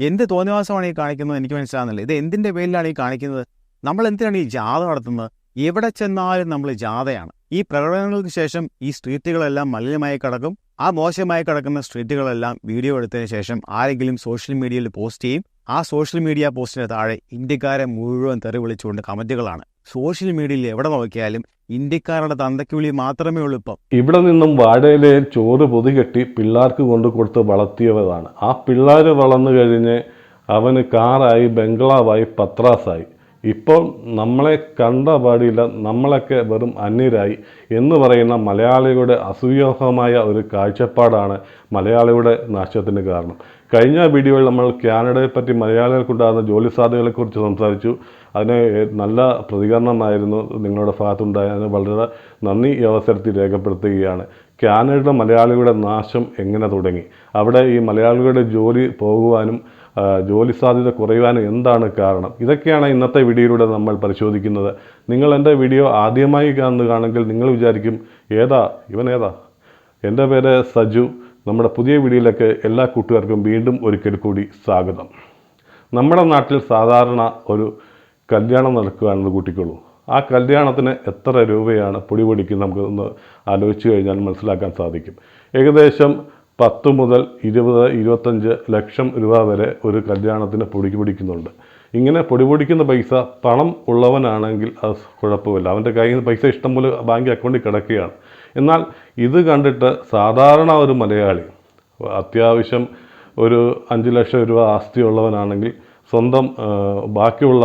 എന്ത് തോന്നിവാസമാണ് ഈ കാണിക്കുന്നത് എനിക്ക് മനസ്സിലാകുന്നില്ല ഇത് എന്തിന്റെ പേരിലാണ് ഈ കാണിക്കുന്നത്? നമ്മൾ എന്തിനാണ് ഈ ജാഥ നടത്തുന്നത്? എവിടെ ചെന്നാലും നമ്മൾ ജാഥയാണ്. ഈ പ്രകടനങ്ങൾക്ക് ശേഷം ഈ സ്ട്രീറ്റുകളെല്ലാം മലിനമായി കിടക്കും. ആ മോശമായി കിടക്കുന്ന സ്ട്രീറ്റുകളെല്ലാം വീഡിയോ എടുത്തതിന് ശേഷം ആരെങ്കിലും സോഷ്യൽ മീഡിയയിൽ പോസ്റ്റ് ചെയ്യും. ആ സോഷ്യൽ മീഡിയ പോസ്റ്റിന് താഴെ ഇന്ത്യക്കാരെ മുഴുവൻ തെറി വിളിച്ചുകൊണ്ട് കമന്റുകളാണ്. സോഷ്യൽ മീഡിയയിൽ എവിടെ നോക്കിയാലും ഇന്ത്യക്കാരുടെ തന്തയ്ക്ക് വിളി മാത്രമേ ഉള്ളൂ ഇപ്പം. ഇവിടെ നിന്നും വാഴയിലെ ചോറ് പൊതികെട്ടി പിള്ളേർക്ക് കൊണ്ട് കൊടുത്ത് വളർത്തിയവരാണ്. ആ പിള്ളേർ വളർന്നു കഴിഞ്ഞ് അവന് കാറായി ബംഗ്ലാവായി പത്രാസായി. ഇപ്പോൾ നമ്മളെ കണ്ട പാടില്ല നമ്മളൊക്കെ വെറും അന്യരായി എന്ന് പറയുന്ന മലയാളിയുടെ അസൂയോഹമായ ഒരു കാഴ്ചപ്പാടാണ് മലയാളിയുടെ നാശത്തിന് കാരണം. കഴിഞ്ഞ വീഡിയോയിൽ നമ്മൾ കാനഡയെ പറ്റി മലയാളികൾക്കുണ്ടാകുന്ന ജോലി സാധ്യതകളെക്കുറിച്ച് സംസാരിച്ചു. അതിന് നല്ല പ്രതികരണമായിരുന്നു നിങ്ങളുടെ ഭാഗത്തുണ്ടായതിന് വളരെ നന്ദി ഈ അവസരത്തിൽ രേഖപ്പെടുത്തുകയാണ്. കാനഡയുടെ മലയാളികളുടെ നാശം എങ്ങനെ തുടങ്ങി? അവിടെ ഈ മലയാളികളുടെ ജോലി പോകുവാനും ജോലി സാധ്യത കുറയുവാനും എന്താണ് കാരണം? ഇതൊക്കെയാണ് ഇന്നത്തെ വീഡിയോയിലൂടെ നമ്മൾ പരിശോധിക്കുന്നത്. നിങ്ങൾ എന്റെ വീഡിയോ ആദ്യമായി കാണുകയാണെങ്കിൽ നിങ്ങൾ വിചാരിക്കും ഏതാ ഇവൻ ഏതാ? എന്റെ പേര് സജു. നമ്മുടെ പുതിയ വീഡിയോയിലേക്ക് എല്ലാ കൂട്ടുകാർക്കും വീണ്ടും ഒരിക്കൽ കൂടി സ്വാഗതം. നമ്മുടെ നാട്ടിൽ സാധാരണ ഒരു കല്യാണം നടക്കുകയാണെന്ന് കൂട്ടിക്കോളൂ ആ കല്യാണത്തിന് എത്ര രൂപയാണ് പൊടി പൊടിക്ക് നമുക്ക് ആലോചിച്ച് കഴിഞ്ഞാൽ മനസ്സിലാക്കാൻ സാധിക്കും. ഏകദേശം പത്ത് മുതൽ ഇരുപത് ഇരുപത്തഞ്ച് ലക്ഷം രൂപ വരെ ഒരു കല്യാണത്തിന് പൊടി പൊടിക്കുന്നുണ്ട്. ഇങ്ങനെ പൊടി പൊടിക്കുന്ന പൈസ പണം ഉള്ളവനാണെങ്കിൽ അത് കുഴപ്പമില്ല. അവന്റെ കയ്യിൽ നിന്ന് പൈസ ഇഷ്ടംപോലെ ബാങ്ക് അക്കൗണ്ടിൽ കിടക്കുകയാണ്. എന്നാൽ ഇത് കണ്ടിട്ട് സാധാരണ ഒരു മലയാളി അത്യാവശ്യം ഒരു അഞ്ച് ലക്ഷം രൂപ ആസ്തിയുള്ളവനാണെങ്കിൽ സ്വന്തം ബാക്കിയുള്ള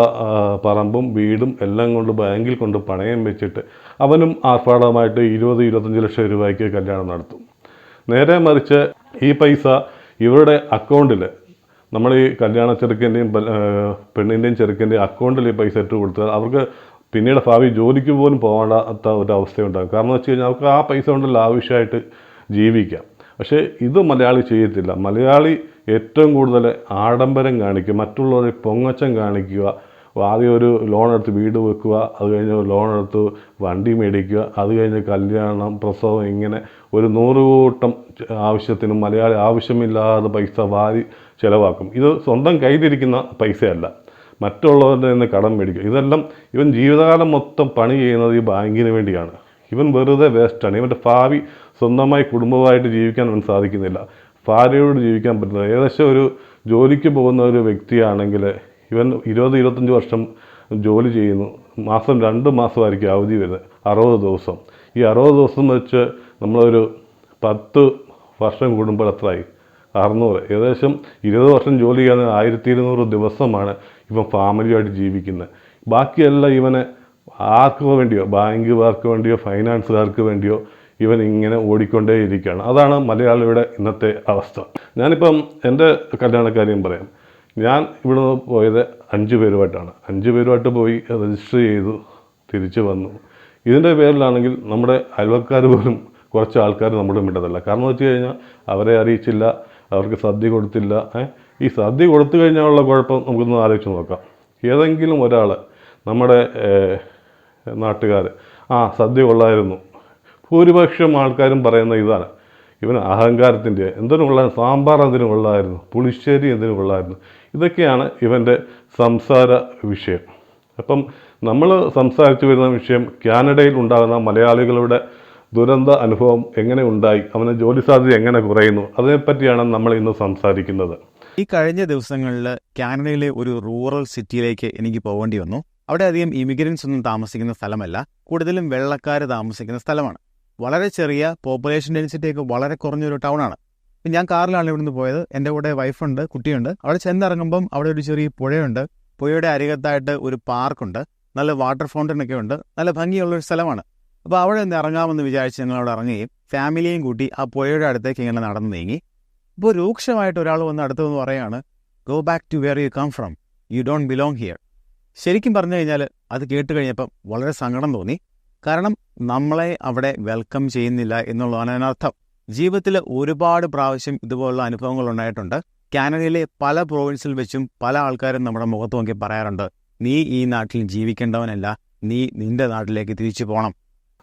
പറമ്പും വീടും എല്ലാം കൊണ്ട് ബാങ്കിൽ കൊണ്ട് പണയം വെച്ചിട്ട് അവനും ആർഭാടമായിട്ട് ഇരുപത് ഇരുപത്തഞ്ച് ലക്ഷം രൂപയ്ക്ക് കല്യാണം നടത്തും. നേരെ മറിച്ച് ഈ പൈസ ഇവരുടെ അക്കൗണ്ടിൽ നമ്മൾ ഈ കല്യാണ ചെറുക്കന്റെയും പെണ്ണിന്റെയും ചെറുക്കന്റെയും അക്കൗണ്ടിൽ ഈ പൈസ ഇട്ട് കൊടുത്താൽ അവർക്ക് പിന്നീട് ഭാവി ജോലിക്ക് പോലും പോകാത്ത ഒരു അവസ്ഥയുണ്ടാകും കാരണം എന്ന് വെച്ച് കഴിഞ്ഞാൽ അവർക്ക് ആ പൈസ കൊണ്ടല്ല ആവശ്യമായിട്ട് ജീവിക്കാം. പക്ഷേ ഇത് മലയാളി ചെയ്യത്തില്ല. മലയാളി ഏറ്റവും കൂടുതൽ ആഡംബരം കാണിക്കുക മറ്റുള്ളവരെ പൊങ്ങച്ചം കാണിക്കുക ആദ്യം ഒരു ലോൺ എടുത്ത് വീട് വെക്കുക അത് കഴിഞ്ഞ് ലോൺ എടുത്ത് വണ്ടി മേടിക്കുക അത് കഴിഞ്ഞ് കല്യാണം പ്രസവം ഇങ്ങനെ ഒരു നൂറ് കൂട്ടം ആവശ്യത്തിന് മലയാളി ആവശ്യമില്ലാതെ പൈസ വാരി ചിലവാക്കും. ഇത് സ്വന്തം കയ്യിലിരിക്കുന്ന പൈസയല്ല. മറ്റുള്ളവരുടെ നിന്ന് കടം മേടിക്കുക ഇതെല്ലാം ഇവൻ ജീവിതകാലം മൊത്തം പണി ചെയ്യുന്നത് ഈ ബാങ്കിന് വേണ്ടിയാണ്. ഇവൻ വെറുതെ വേസ്റ്റാണ് ഇവന്റെ ഭാവി സ്വന്തമായി കുടുംബമായിട്ട് ജീവിക്കാൻ അവൻ സാധിക്കുന്നില്ല. ഭാര്യയോട് ജീവിക്കാൻ പറ്റുന്നത് ഏകദേശം ഒരു ജോലിക്ക് പോകുന്ന ഒരു വ്യക്തിയാണെങ്കിൽ ഇവൻ ഇരുപത് ഇരുപത്തഞ്ച് വർഷം ജോലി ചെയ്യുന്നു. മാസം രണ്ട് മാസമായിരിക്കും അവധി വരുന്നത്. അറുപത് ദിവസം. ഈ അറുപത് ദിവസം വെച്ച് നമ്മളൊരു പത്ത് വർഷം കൂടുമ്പോൾ എത്രയായി? അറുന്നൂറ്. ഏകദേശം ഇരുപത് വർഷം ജോലി ചെയ്യുന്ന ആയിരത്തി ഇരുന്നൂറ് ദിവസമാണ് ഇവൻ ഫാമിലിയായിട്ട് ജീവിക്കുന്നത്. ബാക്കിയെല്ലാം ഇവനെ ആർക്ക് വേണ്ടിയോ ബാങ്കുകാർക്ക് വേണ്ടിയോ ഫൈനാൻസുകാർക്ക് വേണ്ടിയോ ഇവൻ ഇങ്ങനെ ഓടിക്കൊണ്ടേയിരിക്കുകയാണ്. അതാണ് മലയാളിയുടെ ഇന്നത്തെ അവസ്ഥ. ഞാനിപ്പം എന്റെ കല്യാണക്കാര്യം പറയാം. ഞാൻ ഇവിടെ നിന്ന് പോയത് അഞ്ച് പേരുമായിട്ടാണ്. അഞ്ച് പേരുമായിട്ട് പോയി രജിസ്റ്റർ ചെയ്തു തിരിച്ചു വന്നു. ഇതിന്റെ പേരിലാണെങ്കിൽ നമ്മുടെ അയൽവക്കാർ പോലും കുറച്ച് ആൾക്കാർ നമ്മുടെ മിണ്ടതല്ല കാരണം വെച്ച് കഴിഞ്ഞാൽ അവരെ അറിയിച്ചില്ല. അവർക്ക് സദ്യ കൊടുത്തില്ല ഈ സദ്യ കൊടുത്തു കഴിഞ്ഞാലുള്ള കുഴപ്പം നമുക്കൊന്ന് ആലോചിച്ച് നോക്കാം. ഏതെങ്കിലും ഒരാൾ നമ്മുടെ നാട്ടുകാർ ആ സദ്യ കൊള്ളായിരുന്നു. ഭൂരിപക്ഷം ആൾക്കാരും പറയുന്ന ഇതാണ്. ഇവൻ അഹങ്കാരത്തിന്റെ എന്തിനും സാമ്പാർ എന്തിനു കൊള്ളായിരുന്നു പുളിശ്ശേരി എന്തിനു കൊള്ളായിരുന്നു ഇതൊക്കെയാണ് ഇവന്റെ സംസാര വിഷയം. അപ്പം നമ്മൾ സംസാരിച്ചു വരുന്ന വിഷയം കാനഡയിൽ ഉണ്ടാകുന്ന മലയാളികളുടെ ദുരന്ത അനുഭവം എങ്ങനെ ഉണ്ടായി? അവന് ജോലി സാധ്യത എങ്ങനെ കുറയുന്നു? അതിനെപ്പറ്റിയാണ് നമ്മൾ ഇന്ന് സംസാരിക്കുന്നത്. ഈ കഴിഞ്ഞ ദിവസങ്ങളിൽ കാനഡയിലെ ഒരു റൂറൽ സിറ്റിയിലേക്ക് എനിക്ക് പോകേണ്ടി വന്നു. അവിടെ അധികം ഇമിഗ്രൻസ് ഒന്നും താമസിക്കുന്ന സ്ഥലമല്ല. കൂടുതലും വെള്ളക്കാർ താമസിക്കുന്ന സ്ഥലമാണ്. വളരെ ചെറിയ പോപ്പുലേഷൻ ഡെൻസിറ്റി ഒക്കെ വളരെ കുറഞ്ഞൊരു ടൗൺ ആണ് ഞാൻ കാറിലാണ് ഇവിടുന്ന് പോയത്. എന്റെ കൂടെ വൈഫുണ്ട് കുട്ടിയുണ്ട്. അവിടെ ചെന്നിറങ്ങുമ്പം അവിടെ ഒരു ചെറിയ പുഴയുണ്ട്. പുഴയുടെ അരികത്തായിട്ട് ഒരു പാർക്കുണ്ട്. നല്ല വാട്ടർ ഫൗണ്ടൻ ഒക്കെ ഉണ്ട്. നല്ല ഭംഗിയുള്ള ഒരു സ്ഥലമാണ്. അപ്പോൾ അവിടെ നിന്ന് ഇറങ്ങാമെന്ന് വിചാരിച്ച് ഞങ്ങൾ അവിടെ ഇറങ്ങുകയും ഫാമിലിയും കൂട്ടി ആ പുഴയുടെ അടുത്തേക്ക് ഇങ്ങനെ നടന്നു നീങ്ങി. ഇപ്പോൾ രൂക്ഷമായിട്ട് ഒരാൾ വന്ന് അടുത്ത് വന്ന് പറയാണ് go back to where you come from you don't belong here ശരിക്കും പറഞ്ഞു കഴിഞ്ഞാൽ അത് കേട്ട് കഴിഞ്ഞപ്പം വളരെ സങ്കടം തോന്നി. കാരണം നമ്മളെ അവിടെ വെൽക്കം ചെയ്യുന്നില്ല എന്നുള്ളതാണ് അതിനർത്ഥം. ജീവിതത്തിൽ ഒരുപാട് പ്രാവശ്യം ഇതുപോലുള്ള അനുഭവങ്ങൾ ഉണ്ടായിട്ടുണ്ട്. കാനഡയിലെ പല പ്രോവിൻസിൽ വെച്ചും പല ആൾക്കാരും നമ്മുടെ മുഖത്ത് നോക്കി പറയാറുണ്ട് നീ ഈ നാട്ടിൽ ജീവിക്കേണ്ടവനല്ല. നീ നിന്റെ നാട്ടിലേക്ക് തിരിച്ചു പോകണം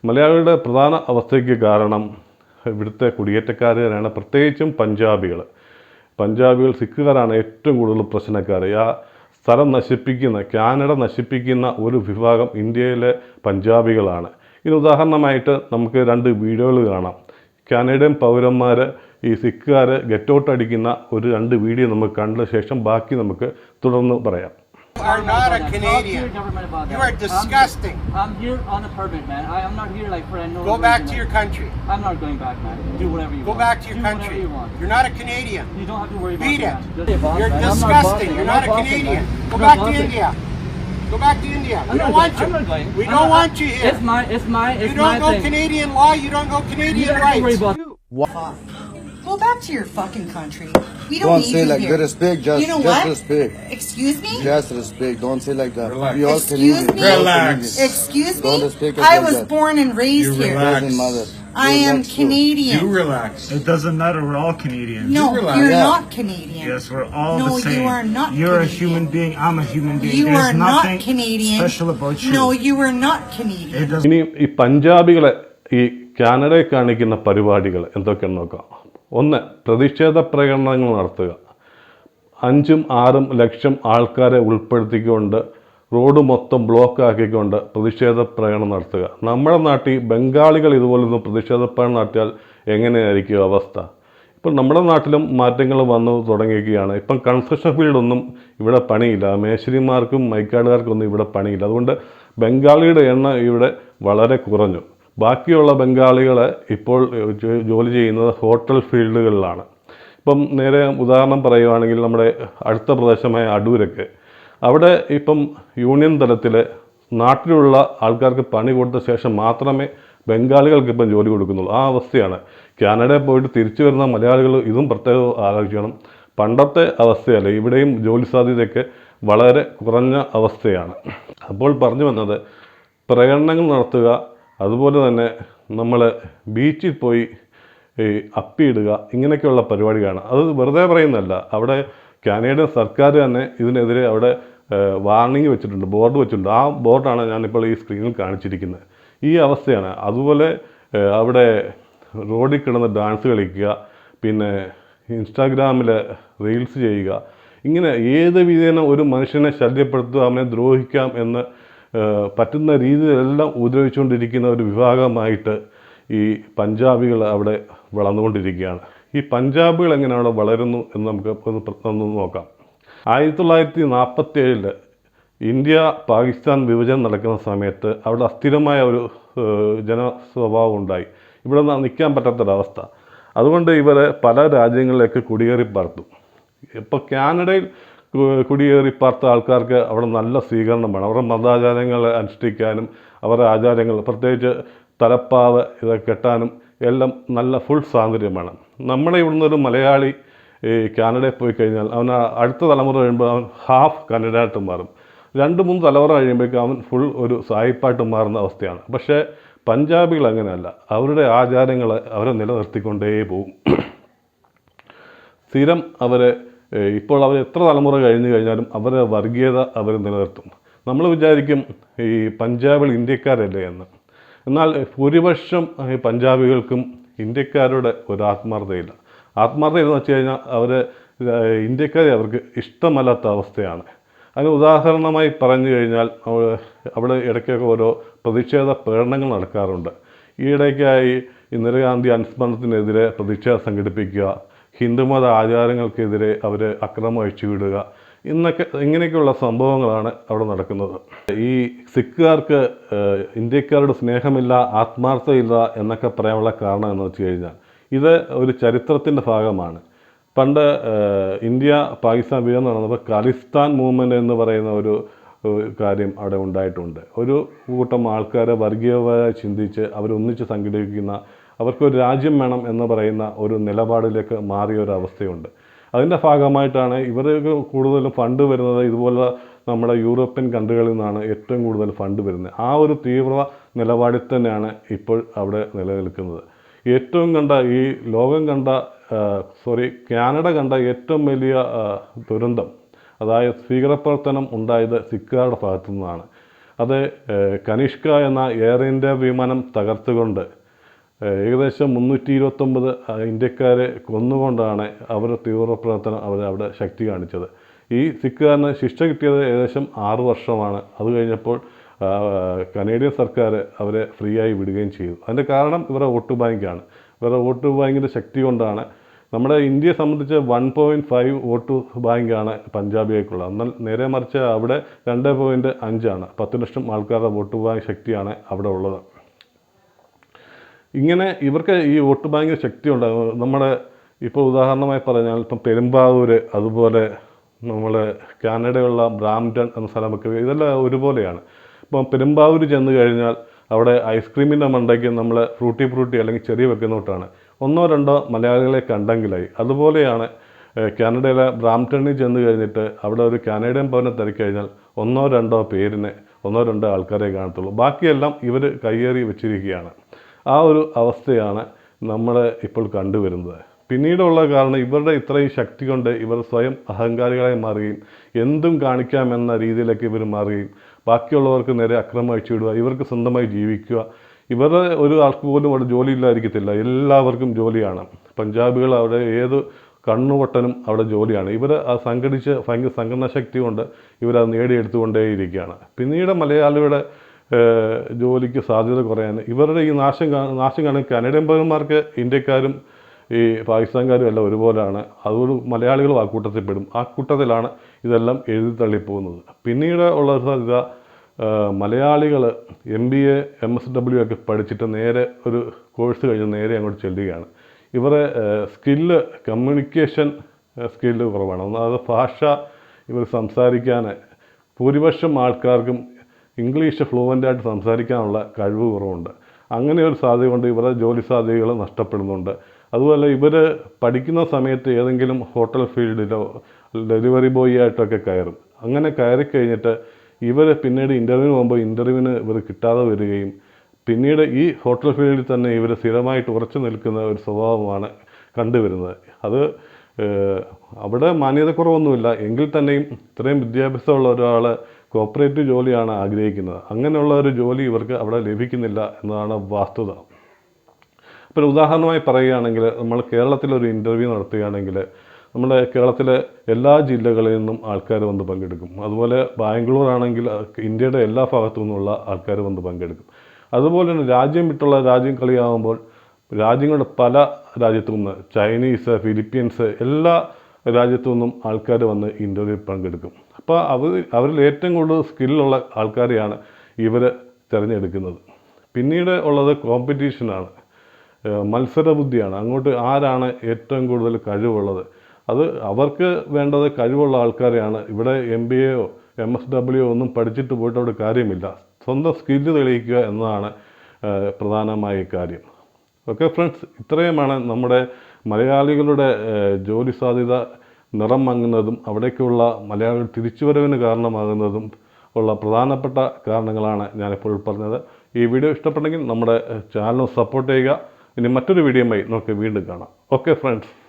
മലയാളികളുടെ പ്രധാന അവസ്ഥയ്ക്ക് കാരണം ഇവിടുത്തെ കുടിയേറ്റക്കാർ തന്നെയാണ്. പ്രത്യേകിച്ചും പഞ്ചാബികൾ പഞ്ചാബികൾ സിഖുകാരാണ് ഏറ്റവും കൂടുതൽ പ്രശ്നക്കാർ ആ സ്ഥലം നശിപ്പിക്കുന്ന കാനഡ നശിപ്പിക്കുന്ന ഒരു വിഭാഗം ഇന്ത്യയിലെ പഞ്ചാബികളാണ്. ഇതിന് ഉദാഹരണമായിട്ട് നമുക്ക് രണ്ട് വീഡിയോകൾ കാണാം. കാനഡൻ പൗരന്മാർ ഈ സിഖുകാർ ഗെറ്റൗട്ട് അടിക്കുന്ന ഒരു രണ്ട് വീഡിയോ നമുക്ക് കണ്ട ശേഷം ബാക്കി നമുക്ക് തുടർന്ന് പറയാം. Are not a Talk to your Canadian. You are disgusting. I'm, I'm here on a permit, man. I, I'm not here like for no Go back to your country. I'm not going back, man. Do whatever you Go want. back to your Do country. you want. You're not a Canadian. You don't have to worry Beat about it. that. Just boss, You're man. I'm not disgusting. You're I'm not a Canadian. man. Go back not to. India. Go back to India. I'm We don't want going. you. Going. We I'm don't not- want you here. It's my, it's my, it's You don't know thing. Canadian law. You don't know You Canadian don't worry rights. Go back to your fucking country. We don't, Don't need say you like here. that. big. just, you know just what? respect. Excuse me. Just respect. Don't say like that. Relax. We all Excuse Canadian. me? Relax. Excuse Don't me. I was that. born and raised You here. relax. Mother. I am Canadian. You relax. It doesn't matter. We're all Canadian. no, You relax. you're Yeah. not Canadian. Yes, we're all No, the same. No, you are not You're Canadian. a human being. I'm a human being. You There's are not nothing Canadian. special about you. No, you are not Canadian. It doesn't. ഇനി ഈ പഞ്ചാബികളെ ഈ കാനഡയിൽ കാണിക്കുന്ന പരിപാടികൾ എന്തൊക്കെയാണെന്ന് നോക്കാം ഒന്ന് പ്രതിഷേധ പ്രകടനങ്ങൾ നടത്തുക. അഞ്ചും ആറും ലക്ഷം ആൾക്കാരെ ഉൾപ്പെടുത്തിക്കൊണ്ട് റോഡ് മൊത്തം ബ്ലോക്ക് ആക്കിക്കൊണ്ട് പ്രതിഷേധ പ്രകടനം നടത്തുക. നമ്മുടെ നാട്ടിൽ ബംഗാളികൾ ഇതുപോലൊന്നും പ്രതിഷേധ പ്രകടനം നടത്തിയാൽ എങ്ങനെയായിരിക്കും അവസ്ഥ? ഇപ്പം നമ്മുടെ നാട്ടിലും മാറ്റങ്ങൾ വന്നു തുടങ്ങിയിരിക്കുകയാണ്. ഇപ്പം കൺസ്ട്രക്ഷൻ ഫീൽഡൊന്നും ഇവിടെ പണിയില്ല. മേശരിമാർക്കും മൈക്കാടുകാർക്കൊന്നും ഇവിടെ പണിയില്ല. അതുകൊണ്ട് ബംഗാളിയുടെ എണ്ണം ഇവിടെ വളരെ കുറഞ്ഞു. ബാക്കിയുള്ള ബംഗാളികൾ ഇപ്പോൾ ജോലി ചെയ്യുന്നത് ഹോട്ടൽ ഫീൽഡുകളിലാണ്. ഇപ്പം നേരെ ഉദാഹരണം പറയുവാണെങ്കിൽ നമ്മുടെ അടുത്ത പ്രദേശമായ അടൂരൊക്കെ. അവിടെ ഇപ്പം യൂണിയൻ തലത്തിൽ നാട്ടിലുള്ള ആൾക്കാർക്ക് പണി കൊടുത്ത ശേഷം മാത്രമേ ബംഗാളികൾക്ക് ഇപ്പം ജോലി കൊടുക്കുന്നുള്ളൂ. ആ അവസ്ഥയാണ്. കാനഡയിൽ പോയിട്ട് തിരിച്ചു വരുന്ന മലയാളികൾ ഇതും പ്രത്യേകം ആലോചിക്കണം. പണ്ടത്തെ അവസ്ഥയല്ല ഇവിടെയും ജോലി സാധ്യതയൊക്കെ വളരെ കുറഞ്ഞ അവസ്ഥയാണ്. അപ്പോൾ പറഞ്ഞു വന്നത് പ്രകടനങ്ങൾ നടത്തുക അതുപോലെ തന്നെ നമ്മൾ ബീച്ചിൽ പോയി ഈ അപ്പിയിടുക ഇങ്ങനെയൊക്കെയുള്ള പരിപാടിയാണ് അത് വെറുതെ പറയുന്നതല്ല. അവിടെ കാനഡ സർക്കാർ തന്നെ ഇതിനെതിരെ അവിടെ വാർണിംഗ് വെച്ചിട്ടുണ്ട് ബോർഡ് വെച്ചിട്ടുണ്ട്. ആ ബോർഡാണ് ഞാനിപ്പോൾ ഈ സ്ക്രീനിൽ കാണിച്ചിരിക്കുന്നത്. ഈ അവസ്ഥയാണ്. അതുപോലെ അവിടെ റോഡിൽ കിടന്ന് ഡാൻസ് കളിക്കുക പിന്നെ ഇൻസ്റ്റാഗ്രാമിൽ റീൽസ് ചെയ്യുക ഇങ്ങനെ ഏത് വിധേന ഒരു മനുഷ്യനെ ശല്യപ്പെടുത്തുക അവനെ ദ്രോഹിക്കാം എന്ന് പറ്റുന്ന രീതിയിലെല്ലാം ഉപദ്രവിച്ചുകൊണ്ടിരിക്കുന്ന ഒരു വിഭാഗമായിട്ട് ഈ പഞ്ചാബികൾ അവിടെ വളർന്നുകൊണ്ടിരിക്കുകയാണ്. ഈ പഞ്ചാബികൾ എങ്ങനെ അവിടെ വളരുന്നു എന്ന് നമുക്ക് ഒന്ന് നോക്കാം ആയിരത്തി തൊള്ളായിരത്തി നാൽപ്പത്തി ഏഴിൽ ഇന്ത്യ പാകിസ്ഥാൻ വിഭജനം നടക്കുന്ന സമയത്ത് അവിടെ അസ്ഥിരമായ ഒരു ജനസ്വഭാവം ജന സ്വഭാവം ഉണ്ടായി. ഇവിടെ നിൽക്കാൻ പറ്റാത്തൊരവസ്ഥ. അതുകൊണ്ട് ഇവരെ പല രാജ്യങ്ങളിലേക്ക് കുടിയേറി പാർത്തു. ഇപ്പോൾ കാനഡയിൽ കുടിയേറി പാർത്ത ആൾക്കാർക്ക് അവിടെ നല്ല സ്വീകരണം വേണം അവരുടെ മതാചാരങ്ങൾ അനുഷ്ഠിക്കാനും അവരുടെ ആചാരങ്ങൾ പ്രത്യേകിച്ച് തലപ്പാവ് ഇതൊക്കെ കെട്ടാനും എല്ലാം നല്ല ഫുൾ സ്വാതന്ത്ര്യമാണ്. നമ്മുടെ ഇവിടുന്ന് ഒരു മലയാളി ഈ കാനഡയിൽ പോയി കഴിഞ്ഞാൽ അവൻ അടുത്ത തലമുറ കഴിയുമ്പോൾ അവൻ ഹാഫ് കന്നഡയായിട്ട് മാറും. രണ്ട് മൂന്ന് തലമുറ കഴിയുമ്പോഴേക്കും അവൻ ഫുൾ ഒരു സായിപ്പായിട്ട് മാറുന്ന അവസ്ഥയാണ്. പക്ഷേ പഞ്ചാബികൾ അങ്ങനെയല്ല. അവരുടെ ആചാരങ്ങൾ അവരെ നിലനിർത്തിക്കൊണ്ടേ പോകും. സ്ഥിരം അവരെ ഇപ്പോൾ അവർ എത്ര തലമുറ കഴിഞ്ഞു കഴിഞ്ഞാലും അവരെ വർഗീയത അവർ നിലനിർത്തും. നമ്മൾ വിചാരിക്കും ഈ പഞ്ചാബിൽ ഇന്ത്യക്കാരല്ലേ എന്ന്. എന്നാൽ ഭൂരിപക്ഷം ഈ പഞ്ചാബികൾക്കും ഇന്ത്യക്കാരുടെ ഒരു ആത്മാർത്ഥതയില്ല ആത്മാർത്ഥത എന്ന് വെച്ച് കഴിഞ്ഞാൽ അവർ ഇന്ത്യക്കാരെ അവർക്ക് ഇഷ്ടമല്ലാത്ത അവസ്ഥയാണ്. അതിന് ഉദാഹരണമായി പറഞ്ഞു കഴിഞ്ഞാൽ അവ- അവിടെ ഇടയ്ക്കൊക്കെ ഓരോ പ്രതിഷേധ പ്രകടനങ്ങൾ നടക്കാറുണ്ട്. ഈയിടയ്ക്കായി ഇന്ദിരാഗാന്ധി അനുസ്മരണത്തിനെതിരെ പ്രതിഷേധം സംഘടിപ്പിക്കുക ഹിന്ദുമത ആചാരങ്ങൾക്കെതിരെ അവർ അക്രമം അഴിച്ചുവിടുക. ഇന്നൊക്കെ ഇങ്ങനെയൊക്കെയുള്ള സംഭവങ്ങളാണ് അവിടെ നടക്കുന്നത്. ഈ സിഖുകാർക്ക് ഇന്ത്യക്കാരുടെ സ്നേഹമില്ല ആത്മാർത്ഥമില്ല എന്നൊക്കെ പറയാനുള്ള കാരണം എന്ന് വെച്ച് കഴിഞ്ഞാൽ ഇത് ഒരു ചരിത്രത്തിന്റെ ഭാഗമാണ്. പണ്ട് ഇന്ത്യ പാകിസ്ഥാൻ വിഭജനം നടന്നപ്പോൾ ഖാലിസ്ഥാൻ മൂവ്മെന്റ് എന്ന് പറയുന്ന ഒരു കാര്യം അവിടെ ഉണ്ടായിട്ടുണ്ട്. ഒരു കൂട്ടം ആൾക്കാരെ വർഗീയമായി ചിന്തിച്ച് അവരൊന്നിച്ച് സംഘടിപ്പിക്കുന്ന അവർക്കൊരു രാജ്യം വേണം എന്ന് പറയുന്ന ഒരു നിലപാടിലേക്ക് മാറിയ ഒരു അവസ്ഥയുണ്ട്. അതിന്റെ ഭാഗമായിട്ടാണ് ഇവർക്ക് കൂടുതലും ഫണ്ട് വരുന്നത്. ഇതുപോലെ നമ്മുടെ യൂറോപ്യൻ കൺട്രികളിൽ നിന്നാണ് ഏറ്റവും കൂടുതൽ ഫണ്ട് വരുന്നത്. ആ ഒരു തീവ്ര നിലപാടിൽ തന്നെയാണ് ഇപ്പോൾ അവിടെ നിലനിൽക്കുന്നത്. ഏറ്റവും കണ്ട ഈ ലോകം കണ്ട സോറി കാനഡ കണ്ട ഏറ്റവും വലിയ ദുരന്തം അതായത് ഭീകരപ്രവർത്തനം ഉണ്ടായത് സിഖുകാരുടെ ഭാഗത്തു നിന്നാണ്. അത് കനിഷ്ക എന്ന എയർ ഇന്ത്യ വിമാനം തകർത്തുകൊണ്ട് ഏകദേശം മുന്നൂറ്റി ഇരുപത്തൊമ്പത് ഇന്ത്യക്കാരെ കൊന്നുകൊണ്ടാണ് അവർ തീവ്രപ്രവർത്തനം അവർ അവിടെ ശക്തി കാണിച്ചത്. ഈ സിഖുകാരന് ശിക്ഷ കിട്ടിയത് ഏകദേശം ആറ് വർഷമാണ്. അത് കഴിഞ്ഞപ്പോൾ കനേഡിയൻ സർക്കാർ അവരെ ഫ്രീ ആയി വിടുകയും ചെയ്തു. അതിന്റെ കാരണം ഇവരുടെ വോട്ട് ബാങ്കാണ്. ഇവരുടെ വോട്ട് ബാങ്കിന്റെ ശക്തി കൊണ്ടാണ് നമ്മുടെ ഇന്ത്യയെ സംബന്ധിച്ച് വൺ പോയിന്റ് ഫൈവ് വോട്ട് ബാങ്കാണ് പഞ്ചാബിയേക്കുള്ളത് എന്നാൽ നേരെ മറിച്ച് അവിടെ രണ്ട് പോയിന്റ് അഞ്ചാണ്. പത്ത് ലക്ഷം ആൾക്കാരുടെ വോട്ട് ബാങ്ക് ശക്തിയാണ് അവിടെ ഉള്ളത്. ഇങ്ങനെ ഇവർക്ക് ഈ വോട്ട് ബാങ്കിന് ശക്തിയുണ്ട്. നമ്മുടെ ഇപ്പോൾ ഉദാഹരണമായി പറഞ്ഞാൽ ഇപ്പം പെരുമ്പാവൂർ അതുപോലെ നമ്മൾ കാനഡയുള്ള ബ്രാംപ്ടൺ എന്ന സ്ഥലമൊക്കെ ഇതെല്ലാം ഒരുപോലെയാണ്. ഇപ്പം പെരുമ്പാവൂർ ചെന്ന് കഴിഞ്ഞാൽ അവിടെ ഐസ്ക്രീമിന്റെ മണ്ടയ്ക്ക് നമ്മൾ ഫ്രൂട്ടി ഫ്രൂട്ടി അല്ലെങ്കിൽ ചെറിയ വെക്കുന്ന തൊട്ടാണ് ഒന്നോ രണ്ടോ മലയാളികളെ കണ്ടെങ്കിലായി. അതുപോലെയാണ് കാനഡയിലെ ബ്രാംപ്ടണിൽ ചെന്ന് കഴിഞ്ഞിട്ട് അവിടെ ഒരു കാനഡിയൻ ഭവനം തിരക്കഴിഞ്ഞാൽ ഒന്നോ രണ്ടോ പേരിന് ഒന്നോ രണ്ടോ ആൾക്കാരെ കാണത്തുള്ളൂ. ബാക്കിയെല്ലാം ഇവർ കയ്യേറി വെച്ചിരിക്കുകയാണ്. ആ ഒരു അവസ്ഥയാണ് നമ്മൾ ഇപ്പോൾ കണ്ടുവരുന്നത്. പിന്നീടുള്ള കാരണം ഇവരുടെ ഇത്രയും ശക്തി കൊണ്ട് ഇവർ സ്വയം അഹങ്കാരികളായി മാറുകയും എന്തും കാണിക്കാമെന്ന രീതിയിലേക്ക് ഇവർ മാറുകയും ബാക്കിയുള്ളവർക്ക് നേരെ അക്രമം അഴിച്ചുവിടുക ഇവർക്ക് സ്വന്തമായി ജീവിക്കുക. ഇവരുടെ ഒരു ആൾക്ക് പോലും അവിടെ ജോലി ഇല്ലായിരിക്കത്തില്ല എല്ലാവർക്കും ജോലിയാണ്. പഞ്ചാബികൾ അവിടെ ഏത് കണ്ണുപൊട്ടനും അവിടെ ജോലിയാണ്. ഇവർ ആ സംഘടിച്ച് ഭയങ്കര സംഘടനാ ശക്തി കൊണ്ട് ഇവരത് നേടിയെടുത്തുകൊണ്ടേയിരിക്കുകയാണ്. പിന്നീട് മലയാളിയുടെ ജോലിക്ക് സാധ്യത കുറയാൻ ഇവരുടെ ഈ നാശം നാശം കാണും കനഡിയൻ പൗരന്മാർക്ക് ഇന്ത്യക്കാരും ഈ പാകിസ്ഥാൻകാരും എല്ലാം ഒരുപോലെയാണ് അതുകൊണ്ട് മലയാളികളും ആ കൂട്ടത്തിൽ പെടും ആ കൂട്ടത്തിലാണ് ഇതെല്ലാം എഴുതി തള്ളിപ്പോകുന്നത്. പിന്നീട് ഉള്ള സാധ്യത മലയാളികൾ M B A M S W ഒക്കെ പഠിച്ചിട്ട് നേരെ ഒരു കോഴ്സ് കഴിഞ്ഞ് നേരെ അങ്ങോട്ട് ചെല്ലുകയാണ്. ഇവരെ സ്കില്ല് കമ്മ്യൂണിക്കേഷൻ സ്കില്ല് കുറവാണ്. ഒന്നാമത് ഭാഷ ഇവർ സംസാരിക്കാൻ ഭൂരിപക്ഷം ആൾക്കാർക്കും ഇംഗ്ലീഷ് ഫ്ലുവന്റായിട്ട് സംസാരിക്കാനുള്ള കഴിവ് കുറവുണ്ട്. അങ്ങനെ ഒരു സാധ്യത കൊണ്ട് ഇവരുടെ ജോലി സാധ്യതകൾ നഷ്ടപ്പെടുന്നുണ്ട്. അതുപോലെ ഇവർ പഠിക്കുന്ന സമയത്ത് ഏതെങ്കിലും ഹോട്ടൽ ഫീൽഡിലോ ഡെലിവറി ബോയ് ആയിട്ടൊക്കെ കയറും. അങ്ങനെ കയറി കഴിഞ്ഞിട്ട് ഇവർ പിന്നീട് ഇന്റർവ്യൂവിന് പോകുമ്പോൾ ഇന്റർവ്യൂവിന് ഇവർ കിട്ടാതെ വരികയും പിന്നീട് ഈ ഹോട്ടൽ ഫീൽഡിൽ തന്നെ ഇവർ സ്ഥിരമായിട്ട് ഉറച്ചു നിൽക്കുന്ന ഒരു സ്വഭാവമാണ് കണ്ടുവരുന്നത്. അത് അവിടെ മാന്യതക്കുറവൊന്നുമില്ല. എങ്കിൽ തന്നെയും ഇത്രയും വിദ്യാഭ്യാസമുള്ള ഒരാൾ കോപ്പറേറ്റീവ് ജോലിയാണ് ആഗ്രഹിക്കുന്നത്. അങ്ങനെയുള്ള ഒരു ജോലി ഇവർക്ക് അവിടെ ലഭിക്കുന്നില്ല എന്നതാണ് വാസ്തുത. അപ്പോൾ ഉദാഹരണമായി പറയുകയാണെങ്കിൽ നമ്മൾ കേരളത്തിലൊരു ഇന്റർവ്യൂ നടത്തുകയാണെങ്കിൽ നമ്മുടെ കേരളത്തിലെ എല്ലാ ജില്ലകളിൽ നിന്നും ആൾക്കാർ വന്ന് പങ്കെടുക്കും. അതുപോലെ ബാംഗ്ലൂർ ആണെങ്കിൽ ഇന്ത്യയുടെ എല്ലാ ഭാഗത്തു നിന്നുള്ള ആൾക്കാർ വന്ന് പങ്കെടുക്കും. അതുപോലെ തന്നെ രാജ്യം വിട്ടുള്ള രാജ്യം കളിയാകുമ്പോൾ രാജ്യങ്ങളുടെ പല രാജ്യത്തു നിന്ന് ചൈനീസ് ഫിലിപ്പീൻസ് എല്ലാ രാജ്യത്തു നിന്നും ആൾക്കാർ വന്ന് ഇന്റർവ്യൂ പങ്കെടുക്കും. അപ്പോൾ അവർ അവരിൽ ഏറ്റവും കൂടുതൽ സ്കില്ലുള്ള ആൾക്കാരെയാണ് ഇവർ തിരഞ്ഞെടുക്കുന്നത്. പിന്നീട് ഉള്ളത് കോമ്പറ്റീഷനാണ്. മത്സര മത്സരബുദ്ധിയാണ്. അങ്ങോട്ട് ആരാണ് ഏറ്റവും കൂടുതൽ കഴിവുള്ളത്? അത് അവർക്ക് വേണ്ടത് കഴിവുള്ള ആൾക്കാരെയാണ്. ഇവിടെ എം ബി എയോ എം എസ് ഡബ്ല്യു ഒന്നും പഠിച്ചിട്ട് പോയിട്ട് അവിടെ കാര്യമില്ല. സ്വന്തം സ്കില്ല് തെളിയിക്കുക എന്നതാണ് പ്രധാനമായ കാര്യം. ഓക്കെ ഫ്രണ്ട്സ് ഇത്രയുമാണ് നമ്മുടെ മലയാളികളുടെ ജോലി സാധ്യത നിറം മങ്ങുന്നതും അവിടേക്കുള്ള മലയാളികൾ തിരിച്ചുവരവിന് കാരണമാകുന്നതും ഉള്ള പ്രധാനപ്പെട്ട കാരണങ്ങളാണ് ഞാനിപ്പോൾ പറഞ്ഞത്. ഈ വീഡിയോ ഇഷ്ടപ്പെട്ടെങ്കിൽ നമ്മുടെ ചാനൽ സപ്പോർട്ട് ചെയ്യുക. ഇനി മറ്റൊരു വീഡിയോയുമായി നമുക്ക് വീണ്ടും കാണാം. Okay friends